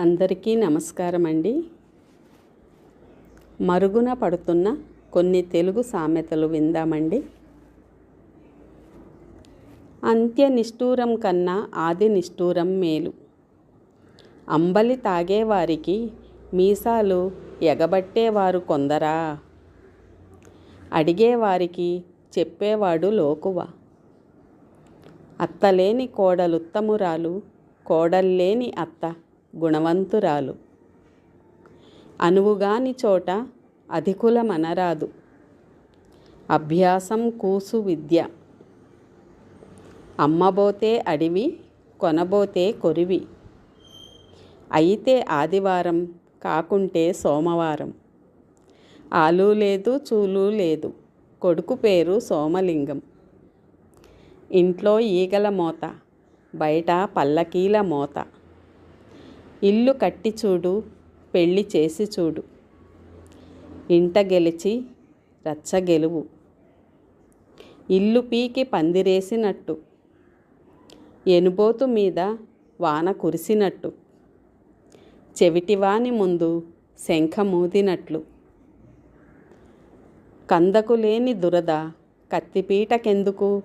అందరికీ నమస్కారం అండి మరుగున పడుతున్న కొన్ని తెలుగు సామెతలు విందామండి. అంత్య నిష్ఠూరం కన్నా ఆది నిష్ఠూరం మేలు. అంబలి తాగేవారికి మీసాలు ఎగబట్టేవారు కొందరా? అడిగేవారికి చెప్పేవాడు లోకువ? అత్తలేని కోడలుత్తమురాలు కోడల్లేని అత్త గుణవంతురాలు. అనువుగాని చోట అధికుల మనరాదు అభ్యాసం కూసు విద్య. అమ్మబోతే అడివి కొనబోతే కొరివి. అయితే ఆదివారం కాకుంటే సోమవారం. ఆలు లేదు చూలు లేదు. కొడుకు పేరు సోమలింగం. ఇంట్లో ఈగల మోత బయట పల్లకీల మోత. ఇల్లు కట్టి చూడు పెళ్ళి చేసి చూడు. ఇంట గెలిచి రచ్చ గెలువు. ఇల్లు పీకి పందిరేసినట్టు. ఎనుబోతు మీద వాన కురిసినట్టు. చెవిటివాని ముందు శంఖ మూదినట్లు. కందకు లేని దురద కత్తిపీటకెందుకు?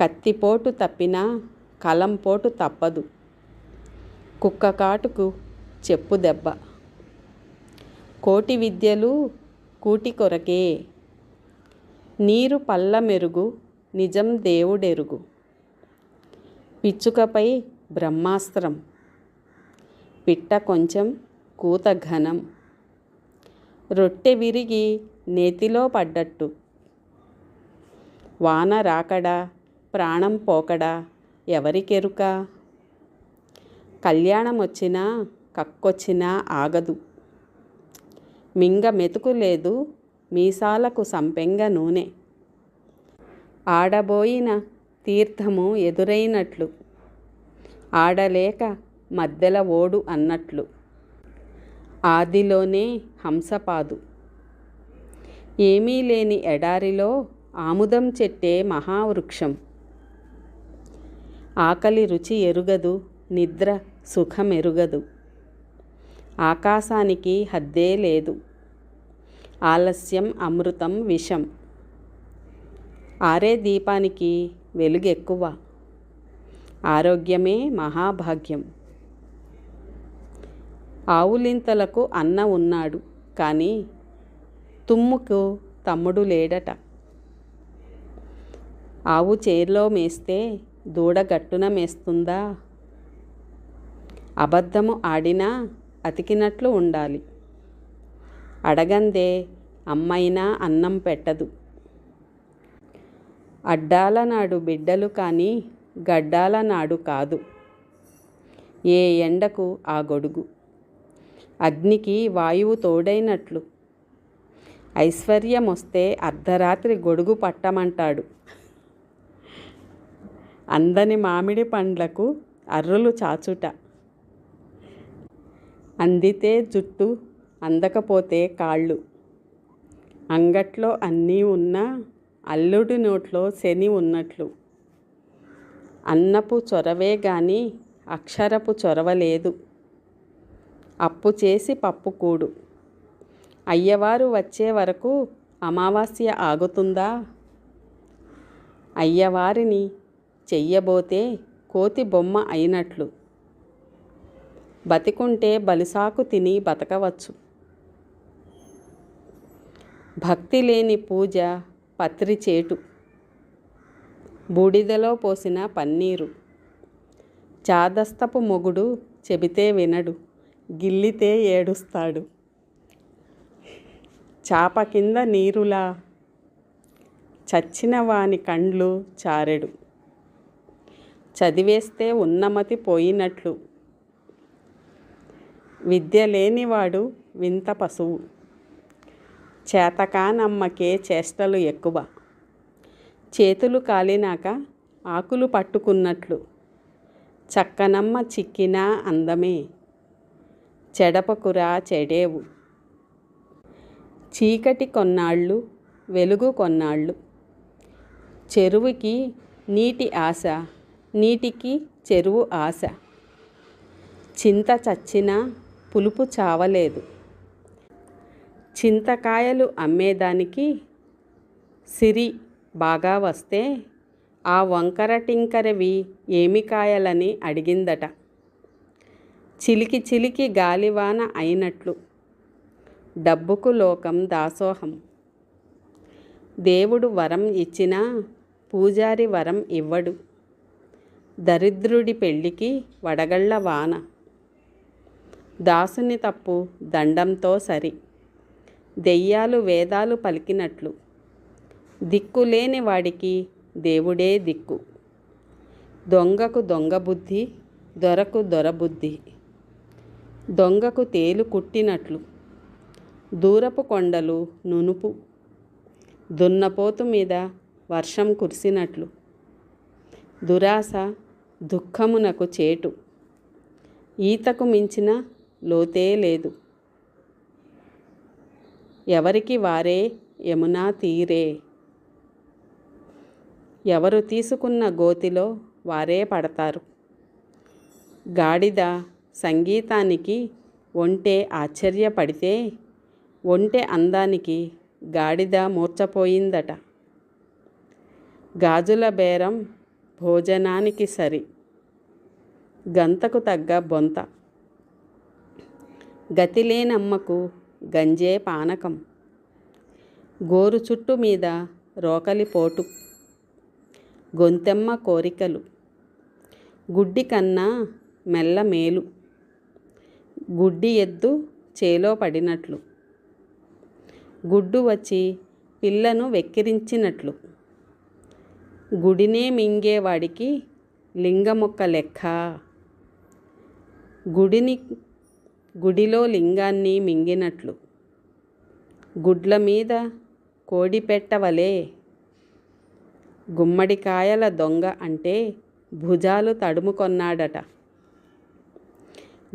కత్తిపోటు తప్పినా కలంపోటు తప్పదు. కుక్క కాటుకు చెప్పు దెబ్బ. కోటి విద్యలు కూటి కొరకే. నీరు పల్ల మెరుగు నిజం దేవుడెరుగు. పిచ్చుకపై బ్రహ్మాస్త్రం పిట్ట కొంచెం కూత ఘనం. రొట్టె విరిగి నేతిలో పడ్డట్టు. వాన రాకడా ప్రాణం పోకడా ఎవరికెరుక? కళ్యాణం వచ్చినా కక్కొచ్చినా ఆగదు. మింగ మెతుకు లేదు మీసాలకు సంపెంగ నూనె. ఆడబోయిన తీర్థము ఎదురైనట్లు ఆడలేక మధ్యల ఓడు అన్నట్లు. ఆదిలోనే హంసపాదు. ఏమీ లేని ఎడారిలో ఆముదం చెట్టే మహావృక్షం. ఆకలి రుచి ఎరుగదు నిద్ర సుఖమెరుగదు. ఆకాశానికి హద్దే లేదు. ఆలస్యం అమృతం విషం. ఆరే దీపానికి వెలుగెక్కువ. ఆరోగ్యమే మహాభాగ్యం. ఆవులింతలకు అన్న ఉన్నాడు కానీ తుమ్ముకు తమ్ముడు లేడట. ఆవు చేర్లో మేస్తే దూడ గట్టున మేస్తుందా? అబద్ధము ఆడినా అతికినట్లు ఉండాలి. అడగందే అమ్మైనా అన్నం పెట్టదు. అడ్డాల నాడు బిడ్డలు కానీ గడ్డాల నాడు కాదు. ఏ ఎండకు ఆ గొడుగు? అగ్నికి వాయువు తోడైనట్లు. ఐశ్వర్యం వస్తే అర్ధరాత్రి గొడుగు పట్టమంటాడు. అందని మామిడి పండ్లకు అర్రులు చాచుట. అందితే జుట్టు అందకపోతే కాళ్ళు. అంగట్లో అన్నీ ఉన్నా అల్లుడి నోట్లో శని ఉన్నట్లు. అన్నపు చొరవే గాని అక్షరపు చొరవ లేదు. అప్పు చేసి పప్పు కూడు. అయ్యవారు వచ్చే వరకు అమావాస్య ఆగుతుందా? అయ్యవారిని చెయ్యబోతే కోతి బొమ్మ అయినట్లు. బతికుంటే బలిసాకు తిని బతకవచ్చు. భక్తి లేని పూజ పత్రి చేటు. బూడిదలో పోసిన పన్నీరు. చాదస్తపు మొగుడు చెబితే వినడు గిల్లితే ఏడుస్తాడు. చాప కింద నీరులా చచ్చిన వాని కండ్లు చారెడు. చదివేస్తే ఉన్నమతి పోయినట్లు విద్య లేనివాడు వింత పశువు. చేతకానమ్మకే చేష్టలు ఎక్కువ. చేతులు కాలినాక ఆకులు పట్టుకున్నట్లు. చక్కనమ్మ చిక్కినా అందమే. చెడపకురా చెడేవు. చీకటి కొన్నాళ్ళు వెలుగు కొన్నాళ్ళు. చెరువుకి నీటి ఆశ నీటికి చెరువు ఆశ. చింత చచ్చినా పులుపు చావలేదు. చింతకాయలు అమ్మేదానికి సిరి బాగా వస్తే ఆ వంకర టింకరవి ఏమి కాయలని అడిగిందట. చిలికి చిలికి గాలివాన అయినట్లు. డబ్బుకు లోకం దాసోహం. దేవుడు వరం ఇచ్చినా పూజారి వరం ఇవ్వడు. దరిద్రుడి పెళ్ళికి వడగళ్ళ వాన. దాసుని తప్పు దండంతో సరి. దెయ్యాలు వేదాలు పలికినట్లు. దిక్కులేని వాడికి దేవుడే దిక్కు. దొంగకు దొంగ బుద్ధి దొరకు దొరబుద్ధి దొంగకు తేలు కుట్టినట్లు. దూరపు కొండలు నునుపు. దున్నపోతు మీద వర్షం కురిసినట్లు. దురాశ దుఃఖమునకు చేటు. ఈతకు మించిన లోతే లేదు. ఎవరికి వారే యమునా తీరే. ఎవరు తీసుకున్న గోతిలో వారే పడతారు. గాడిద సంగీతానికి ఒంటె ఆశ్చర్యపడితే ఒంటె అందానికి గాడిద మూర్చపోయిందట గాజుల బేరం భోజనానికి సరి. గంతకు తగ్గ బొంత. గతిలేనమ్మకు గంజే పానకం. గోరు చుట్టు మీద రోకలి పోటు. గొంతెమ్మ కోరికలు. గుడ్డి కన్నా మెల్ల మేలు. గుడ్డి ఎద్దు చేలో పడినట్లు. గుడ్డు వచ్చి పిల్లను వెక్కిరించినట్లు. గుడినే మింగేవాడికి లింగమొక్క లెక్క. గుడిని గుడిలో లింగాన్ని మింగినట్లు. గుడ్ల మీద కోడి పెట్టవలే గుమ్మడికాయల దొంగ అంటే భుజాలు తడుముకొన్నాడట.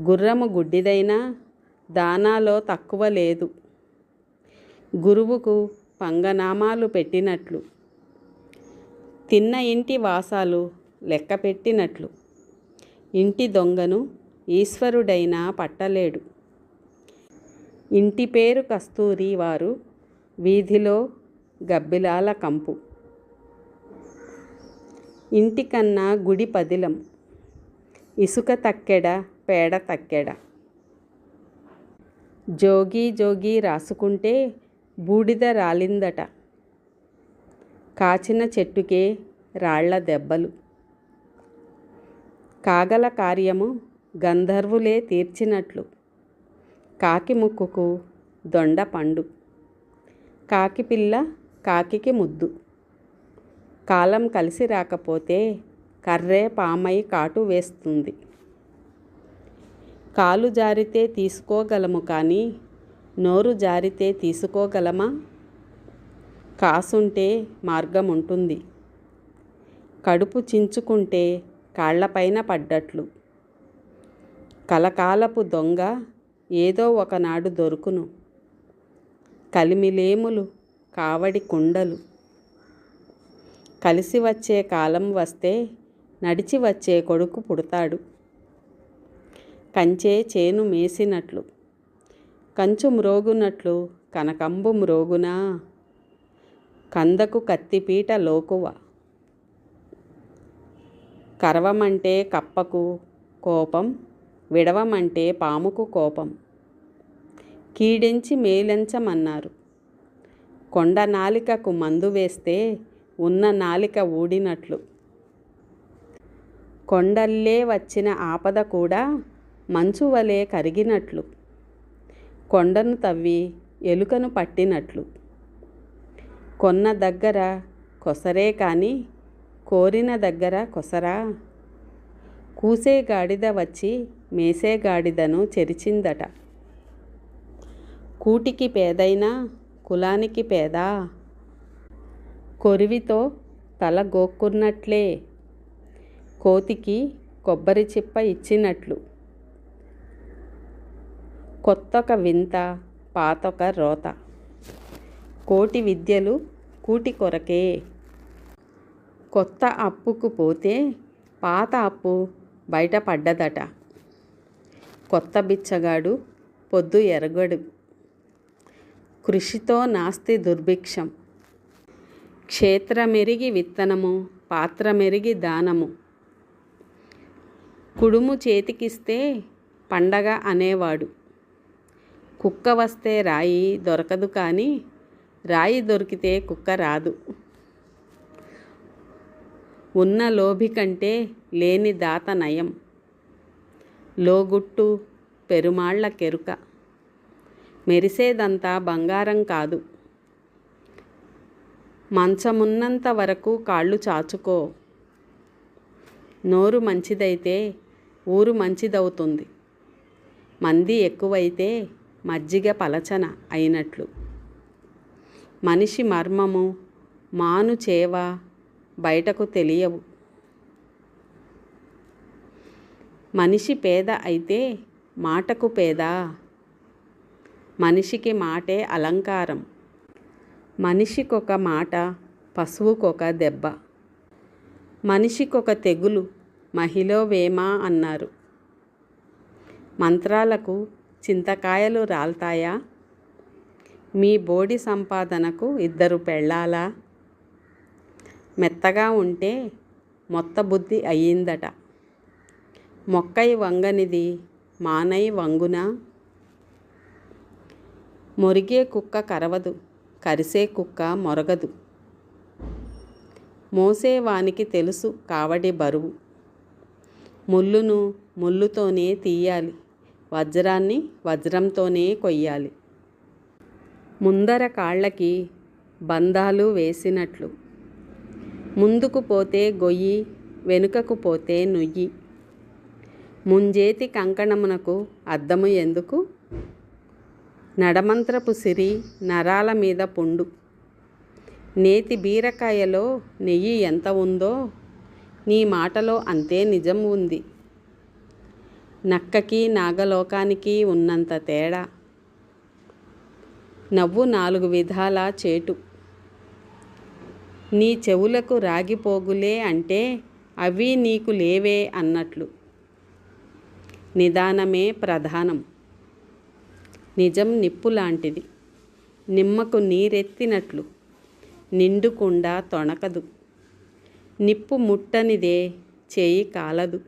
గుర్రము గుడ్డిదైనా దానాలో తక్కువ లేదు. గురువుకు పంగనామాలు పెట్టినట్లు. తిన్న ఇంటి వాసాలు లెక్క పెట్టినట్లు. ఇంటి దొంగను ఈశ్వరుడైనా పట్టలేడు. ఇంటి పేరు కస్తూరి వారు వీధిలో గబ్బిలాల కంపు. ఇంటికన్నా గుడి పదిలం. ఇసుక తక్కెడ పేడ తక్కెడ. జోగి జోగి రాసుకుంటే బూడిద రాలిందట. కాచిన చెట్టుకే రాళ్ళ దెబ్బలు. కాగల కార్యము గంధర్వులే తీర్చినట్లు. కాకి ముక్కుకు దొండ పండు. కాకి పిల్ల కాకికి ముద్దు. కాలం కలిసి రాకపోతే కర్రే పామై కాటు వేస్తుంది. కాలు జారితే తీసుకోగలము కానీ నోరు జారితే తీసుకోగలమా? కాసుంటే మార్గం ఉంటుంది కడుపు చించుకుంటే కాళ్ళపైన పడ్డట్లు. కలకాలపు దొంగ ఏదో ఒకనాడు దొరుకును. కలిమిలేములు కావడి కుండలు. కలిసి వచ్చే కాలం వస్తే నడిచి వచ్చే కొడుకు పుడతాడు. కంచే చేను మేసినట్లు. కంచు మ్రోగునట్లు కనకంబు మ్రోగునా. కందకు కత్తిపీట లోకువ. కరవమంటే కప్పకు కోపం విడవమంటే పాముకు కోపం. కీడించి మేలించమన్నారు. కొండ నాలికకు మందు వేస్తే ఉన్న నాలిక ఊడినట్లు. కొండల్లే వచ్చిన ఆపద కూడా మంచు వలె కరిగినట్లు. కొండను తవ్వి ఎలుకను పట్టినట్లు. కొన్న దగ్గర కొసరే కానీ కోరిన దగ్గర కొసరా? కూసే గాడిద వచ్చి మేసే గాడిదను చెరిచిందట. కూటికి పేదైనా కులానికి పేద? కొరివితో తల గోక్కున్నట్లే. కోతికి కొబ్బరి చిప్ప ఇచ్చినట్లు. కొత్తొక వింత పాతొక రోత. కోటి విద్యలు కూటి కొరకే. కొత్త అప్పుకు పోతే పాత అప్పు బయటపడ్డదట కొత్త బిచ్చగాడు పొద్దు ఎరగడు. కృషితో నాస్తి దుర్భిక్షం. క్షేత్రమెరిగి విత్తనము పాత్రమెరిగి దానము. కుడుము చేతికిస్తే పండగ అనేవాడు. కుక్క వస్తే రాయి దొరకదు కానీ రాయి దొరికితే కుక్క రాదు. ఉన్న లోభి కంటే లేని దాత నయం. లోగుట్టు పెరుమాళ్ళ కెరుక. మెరిసేదంతా బంగారం కాదు. మంచమున్నంత వరకు కాళ్ళు చాచుకో. నోరు మంచిదైతే ఊరు మంచిదవుతుంది. మంది ఎక్కువైతే మజ్జిగ పలచన అయినట్లు. మనిషి మర్మము మాను చేవ బయటకు తెలియవు. మనిషి పేద అయితే మాటకు పేద? మనిషికి మాటే అలంకారం. మనిషికొక మాట పశువుకొక దెబ్బ. మనిషికొక తెగులు మహిళ వేమా అన్నారు. మంత్రాలకు చింతకాయలు రాల్తాయా? మీ బోడి సంపాదనకు ఇద్దరు పెళ్ళాలా? మెత్తగా ఉంటే మొత్త బుద్ధి అయ్యిందట. మొక్కై వంగనిది మానై వంగున? మొరిగే కుక్క కరవదు కరిసే కుక్క మొరగదు. మోసేవానికి తెలుసు కావడి బరువు. ముళ్ళును ముళ్ళుతోనే తీయాలి వజ్రాన్ని వజ్రంతోనే కొయ్యాలి. ముందర కాళ్ళకి బంధాలు వేసినట్లు. ముందుకు పోతే గొయ్యి వెనుకకు పోతే నుయ్యి. ముంజేతి కంకణమునకు అద్దము ఎందుకు? నడమంత్రపు సిరి నరాల మీద పుండు. నేతి బీరకాయలో నెయ్యి ఎంత ఉందో నీ మాటలో అంతే నిజం ఉంది. నక్కకి నాగలోకానికి ఉన్నంత తేడా. నవ్వు నాలుగు విధాల చేటు. నీ చెవులకు రాగిపోగులే అంటే అవి నీకు లేవే అన్నట్లు. నిదానమే ప్రధానం. నిజం నిప్పు లాంటిది. నిమ్మకు నీరెత్తినట్లు. నిండుకుండా తొణకదు. నిప్పు ముట్టనిదే చేయి కాలదు.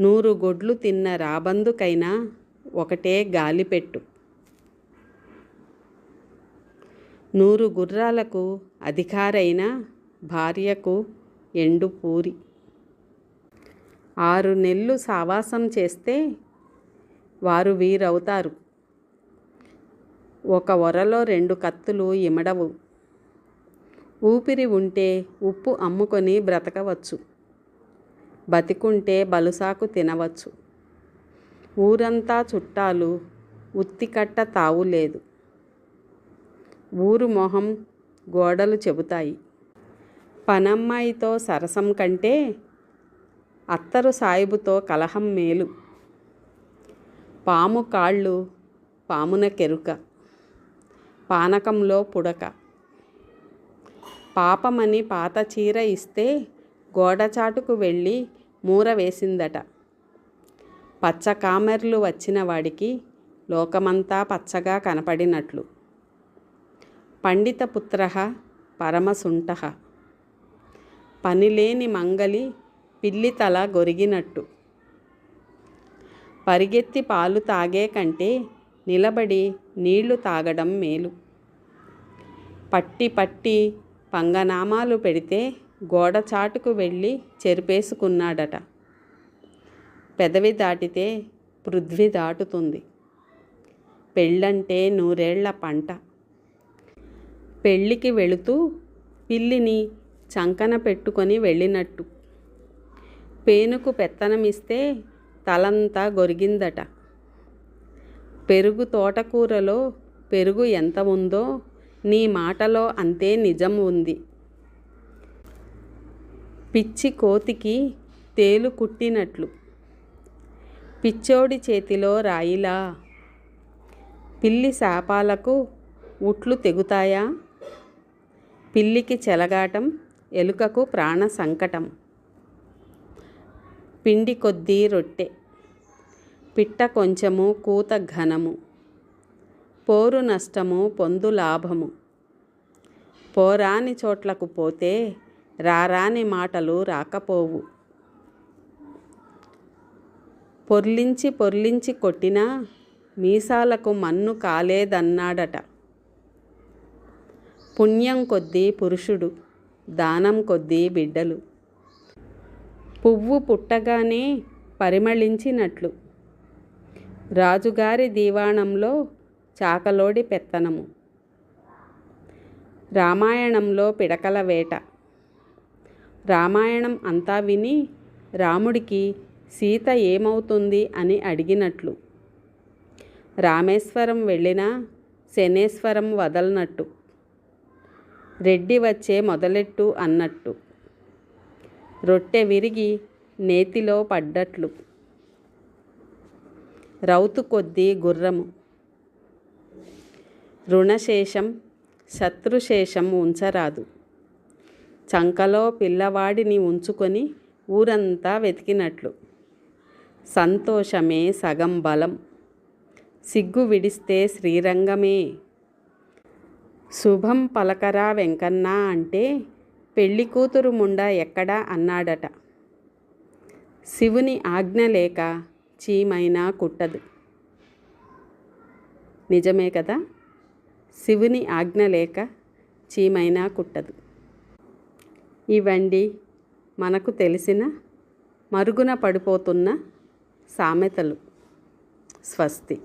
నూరు గొడ్లు తిన్న రాబందుకైనా ఒకటే గాలిపెట్టు. నూరు గుర్రాలకు అధికారైన భార్యకు ఎండు పూరి. ఆరు నెలలు సావాసం చేస్తే వారు వీరవుతారు. ఒక వరలో రెండు కత్తులు ఇమడవు. ఊపిరి ఉంటే ఉప్పు అమ్ముకొని బ్రతకవచ్చు. బతికుంటే బలుసాకు తినవచ్చు. ఊరంతా చుట్టాలు ఉత్తికట్ట తావులేదు ఊరు మొహం గోడలు చెబుతాయి. పనమ్మాయితో సరసం కంటే అత్తరు సాయిబుతో కలహం మేలు. పాము కాళ్ళు పామున కెరుక పానకంలో పుడక. పాపమని పాత చీర ఇస్తే గోడచాటుకు వెళ్ళి మూర వేసిందట. పచ్చకామెర్లు వచ్చిన వాడికి లోకమంతా పచ్చగా కనపడినట్లు. పండితపుత్ర పరమసుంట. పనిలేని మంగలి పిల్లి తల గొరిగినట్టు. పరిగెత్తి పాలు తాగే కంటే నిలబడి నీళ్ళు తాగడం మేలు. పట్టి పట్టి పంగనామాలు పెడితే గోడ చాటుకు వెళ్ళి చెరిపేసుకున్నాడట. పెదవి దాటితే పృథ్వీ దాటుతుంది. పెళ్ళంటే నూరేళ్ళ పంట. పెళ్ళికి వెళుతూ పిల్లిని చంకన పెట్టుకొని వెళ్ళినట్టు. పేనుకు పెత్తనమిస్తే తలంతా గొరిగిందట. పెరుగు తోటకూరలో పెరుగు ఎంత ఉందో నీ మాటలో అంతే నిజం ఉంది పిచ్చి కోతికి తేలు కుట్టినట్లు. పిచ్చోడి చేతిలో రాయిలా? పిల్లి శాపాలకు ఉట్లు తెగుతాయా? పిల్లికి చెలగాటం ఎలుకకు ప్రాణ సంకటం పిండి కొద్దీ రొట్టె. పిట్ట కొంచెము కూత ఘనము. పోరు నష్టము పొందు లాభము. పోరాని చోట్లకు పోతే రారాని మాటలు రాకపోవు. పొర్లించి పొర్లించి కొట్టినా మీసాలకు మన్ను కాలేదన్నాడట. పుణ్యం కొద్దీ పురుషుడు దానం కొద్దీ బిడ్డలు. పువ్వు పుట్టగానే పరిమళించినట్లు. రాజుగారి దీవాణంలో చాకలోడి పెత్తనము. రామాయణంలో పిడకల వేట. రామాయణం అంతా విని రాముడికి సీత ఏమవుతుంది అని అడిగినట్లు. రామేశ్వరం వెళ్ళినా శనేశ్వరం వదలనట్టు. రెడ్డి వచ్చే మొదలెట్టు అన్నట్టు. రొట్టె విరిగి నేతిలో పడ్డట్లు. రౌతు కొద్దీ గుర్రము. రుణశేషం శత్రుశేషం ఉంచరాదు. చంకలో పిల్లవాడిని ఉంచుకొని ఊరంతా వెతికినట్లు. సంతోషమే సగం బలం. సిగ్గు విడిస్తే శ్రీరంగమే. శుభం పలకరా వెంకన్న అంటే పెళ్ళి కూతురు ముండ ఎక్కడా అన్నాడట. శివుని ఆజ్ఞ లేక చీమైనా కుట్టదు. నిజమే కదా? శివుని ఆజ్ఞ లేక చీమైనా కుట్టదు. ఇవండి మనకు తెలిసిన మరుగున పడిపోతున్న సామెతలు. స్వస్తి.